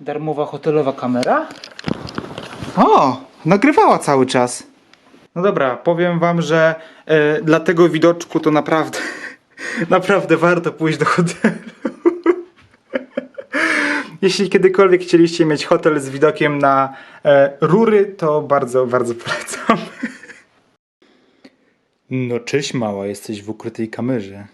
Darmowa hotelowa kamera? O, nagrywała cały czas. No dobra, powiem wam, że e, dla tego widoczku to naprawdę, naprawdę warto pójść do hotelu. Jeśli kiedykolwiek chcieliście mieć hotel z widokiem na e, rury, to bardzo, bardzo polecam. No cześć mała, jesteś w ukrytej kamerze.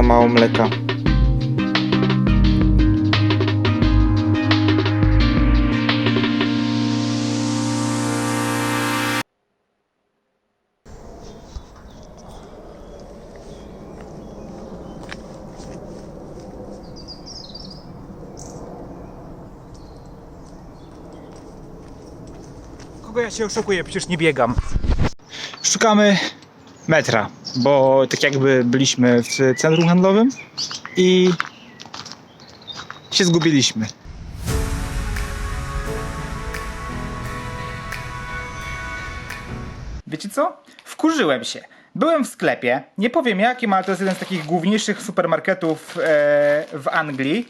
Za mało mleka. Kogo ja się oszukuję? Przecież nie biegam. Szukamy metra, bo tak jakby byliśmy w centrum handlowym i się zgubiliśmy. Wiecie co? Wkurzyłem się. Byłem w sklepie, nie powiem jakim, ale to jest jeden z takich główniejszych supermarketów e, w Anglii.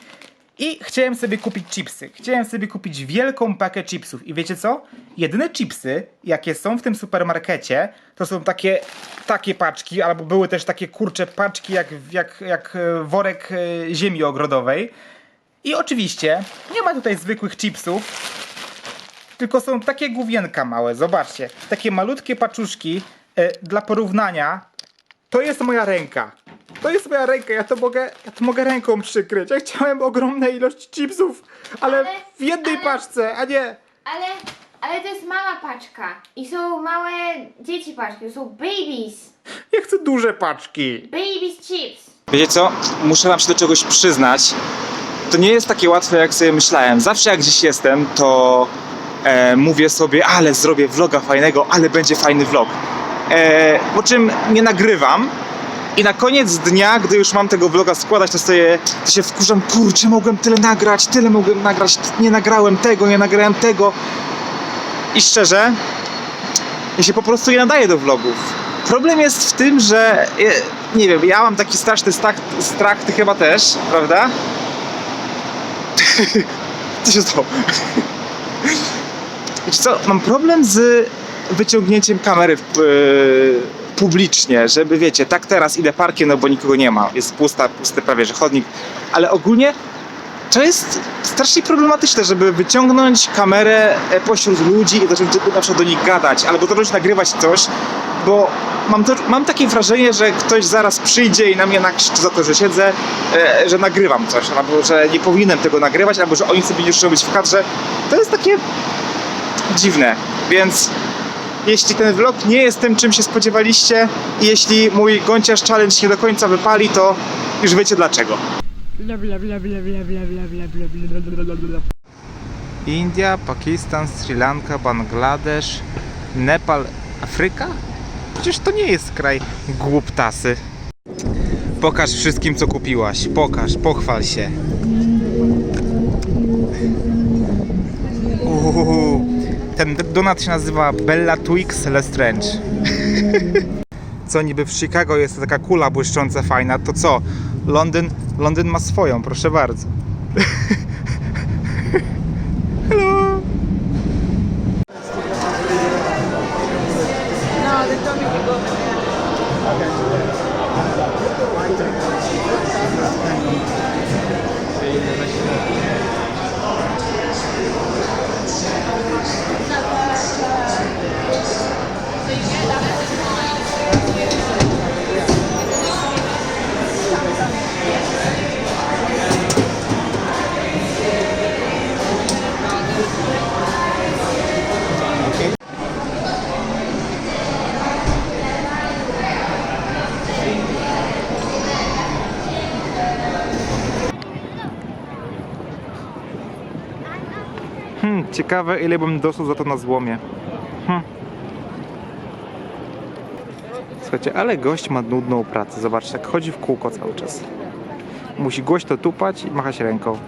I chciałem sobie kupić chipsy. Chciałem sobie kupić wielką pakę chipsów. I wiecie co? Jedyne chipsy, jakie są w tym supermarkecie, to są takie, takie paczki, albo były też takie kurcze paczki, jak, jak, jak e, worek e, ziemi ogrodowej. I oczywiście nie ma tutaj zwykłych chipsów, tylko są takie główienka małe. Zobaczcie, takie malutkie paczuszki. E, dla porównania, to jest moja ręka. To jest moja ręka, ja to mogę, ja to mogę ręką przykryć. Ja chciałem ogromną ilość chipsów, ale, Ale- w jednej ale- paczce, a nie. Ale, ale to jest mała paczka. I są małe dzieci paczki. To są babies. Ja chcę duże paczki. Babies chips. Wiecie co? Muszę wam się do czegoś przyznać. To nie jest takie łatwe, jak sobie myślałem. Zawsze jak gdzieś jestem, to e, mówię sobie, ale zrobię vloga fajnego, ale będzie fajny vlog. E, po czym nie nagrywam. I na koniec dnia, gdy już mam tego vloga składać, to, sobie, to się wkurzam, kurczę, mogłem tyle nagrać, tyle mogłem nagrać, nie nagrałem tego, nie nagrałem tego. I szczerze, ja się po prostu nie nadaję do vlogów. Problem jest w tym, że e, nie wiem, ja mam taki straszny strach, strach ty chyba też, prawda? Co się stało? Wiecie co, mam problem z wyciągnięciem kamery yy, publicznie, żeby wiecie, tak teraz idę parkiem, no bo nikogo nie ma, jest pusta, pusty prawie, że chodnik, ale ogólnie to jest strasznie problematyczne, żeby wyciągnąć kamerę e, pośród ludzi i zacząć na przykład do nich gadać, albo zacząć nagrywać coś, bo mam, to, mam takie wrażenie, że ktoś zaraz przyjdzie i na mnie nakrzyczy za to, że siedzę, e, że nagrywam coś, albo że nie powinienem tego nagrywać, albo że oni sobie nie życzą być w kadrze. To jest takie dziwne, więc jeśli ten vlog nie jest tym, czym się spodziewaliście i jeśli mój gąciarz challenge nie do końca wypali, to już wiecie dlaczego. India, Pakistan, Sri Lanka, Bangladesz, Nepal, Afryka? Przecież to nie jest kraj głuptasy. Pokaż wszystkim, co kupiłaś. Pokaż, pochwal się. Ten donat się nazywa Bella Twix Lestrange. co niby w Chicago jest taka kula błyszcząca, fajna, to co? Londyn, Londyn ma swoją, proszę bardzo. Ciekawe ile bym dostał za to na złomie. Słuchajcie, ale gość ma nudną pracę. Zobaczcie, tak chodzi w kółko cały czas. Musi głośno tupać i machać ręką.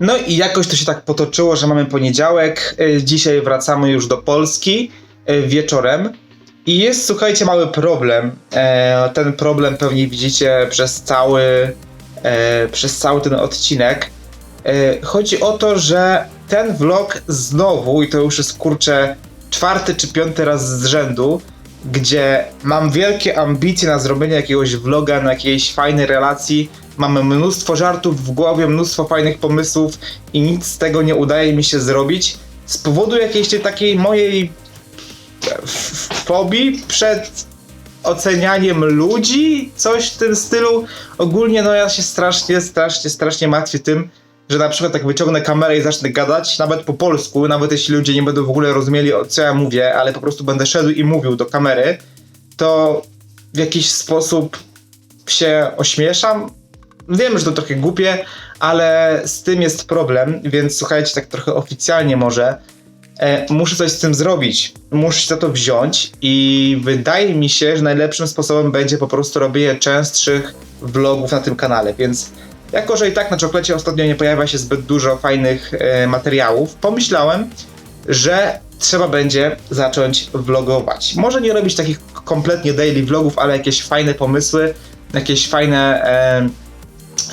No i jakoś to się tak potoczyło, że mamy poniedziałek. y, Dzisiaj wracamy już do Polski y, wieczorem. I jest, słuchajcie, mały problem. E, Ten problem pewnie widzicie przez cały, e, przez cały ten odcinek. E, Chodzi o to, że ten vlog znowu, i to już jest kurczę czwarty czy piąty raz z rzędu, gdzie mam wielkie ambicje na zrobienie jakiegoś vloga, na jakiejś fajnej relacji. Mamy mnóstwo żartów w głowie, mnóstwo fajnych pomysłów i nic z tego nie udaje mi się zrobić. Z powodu jakiejś takiej mojej fobii przed ocenianiem ludzi, coś w tym stylu. Ogólnie no ja się strasznie, strasznie, strasznie martwię tym, że na przykład jak wyciągnę kamerę i zacznę gadać, nawet po polsku, nawet jeśli ludzie nie będą w ogóle rozumieli co ja mówię, ale po prostu będę szedł i mówił do kamery, to w jakiś sposób się ośmieszam. Wiem, że to trochę głupie, ale z tym jest problem, więc słuchajcie, tak trochę oficjalnie może. E, muszę coś z tym zrobić. Muszę się za to wziąć i wydaje mi się, że najlepszym sposobem będzie po prostu robienie częstszych vlogów na tym kanale, więc jako, że i tak na czokolecie ostatnio nie pojawia się zbyt dużo fajnych e, materiałów, pomyślałem, że trzeba będzie zacząć vlogować. Może nie robić takich kompletnie daily vlogów, ale jakieś fajne pomysły, jakieś fajne, e,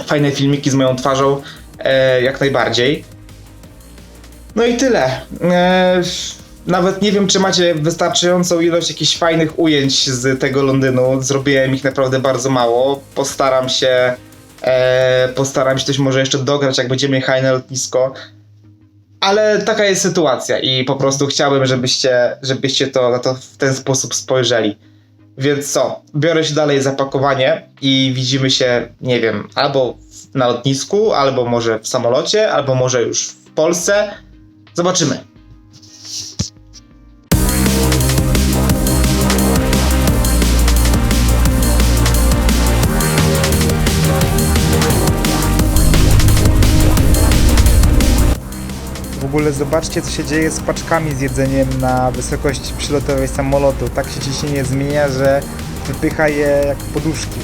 fajne filmiki z moją twarzą, e, jak najbardziej. No i tyle. E, nawet nie wiem, czy macie wystarczającą ilość jakichś fajnych ujęć z tego Londynu. Zrobiłem ich naprawdę bardzo mało. Postaram się. E, postaram się coś może jeszcze dograć, jak będziemy jechali na lotnisko. Ale taka jest sytuacja i po prostu chciałbym, żebyście, żebyście to na to w ten sposób spojrzeli. Więc co? Biorę się dalej za pakowanie i widzimy się, nie wiem, albo na lotnisku, albo może w samolocie, albo może już w Polsce. Zobaczymy. Ogóle zobaczcie, co się dzieje z paczkami z jedzeniem na wysokości przylotowej samolotu. Tak się ciśnienie zmienia, że wypycha je jak poduszki.